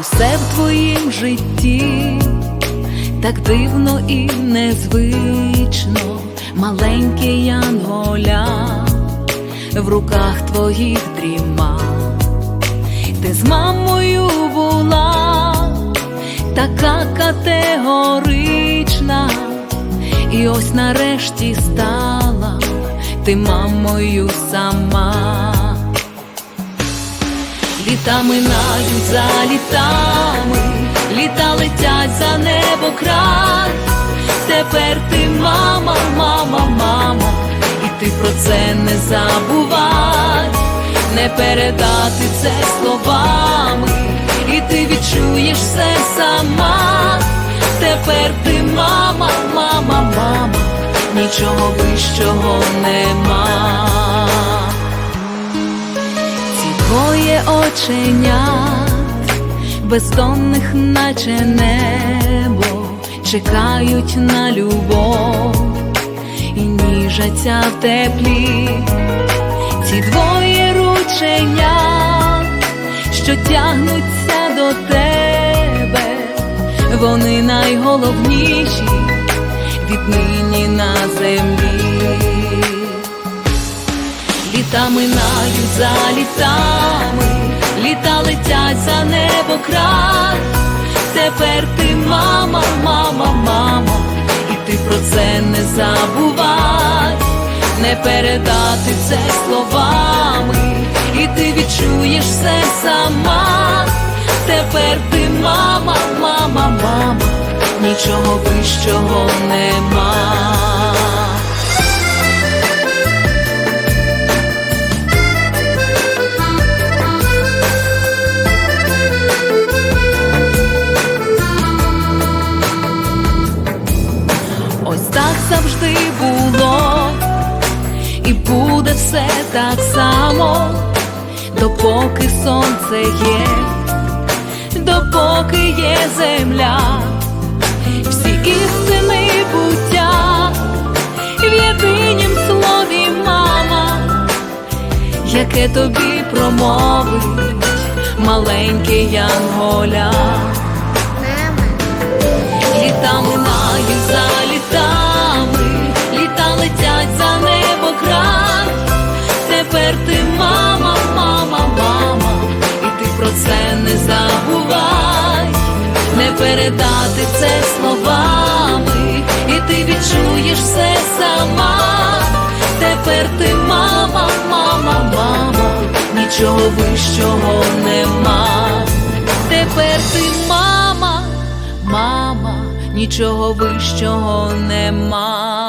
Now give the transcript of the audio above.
Усе в твоїм житті так дивно і незвично, маленький янголя в руках твоїх дріма. Ти з мамою була така категорична, і ось нарешті стала ти мамою сама. Літа минають за літами, літа летять за небо край. Тепер ти мама, мама, мама, і ти про це не забувай, не передати це словами, і ти відчуєш все сама. Тепер ти мама, мама, мама, нічого вищого нема. Оченят, бездонних, наче небо, чекають на любов і ніжаться в теплі. Ці двоє рученят, що тягнуться до тебе, вони найголовніші віднині на землі. Літа минають за літами, літа летять за небо край. Тепер ти мама, мама, мама, і ти про це не забувай, не передати це словами, і ти відчуєш все сама. Тепер ти мама, мама, мама, нічого вищого нема. І буде все так само, допоки сонце є, допоки є земля, всі істини буття. В єдинім слові мама, яке тобі промовить маленький янголя. Літа минають ти мама, мама, мама, і ти про це не забувай, не передати це словами, і ти відчуєш все сама. Тепер ти мама, мама, мама, нічого вищого нема. Тепер ти мама, мама, нічого вищого нема.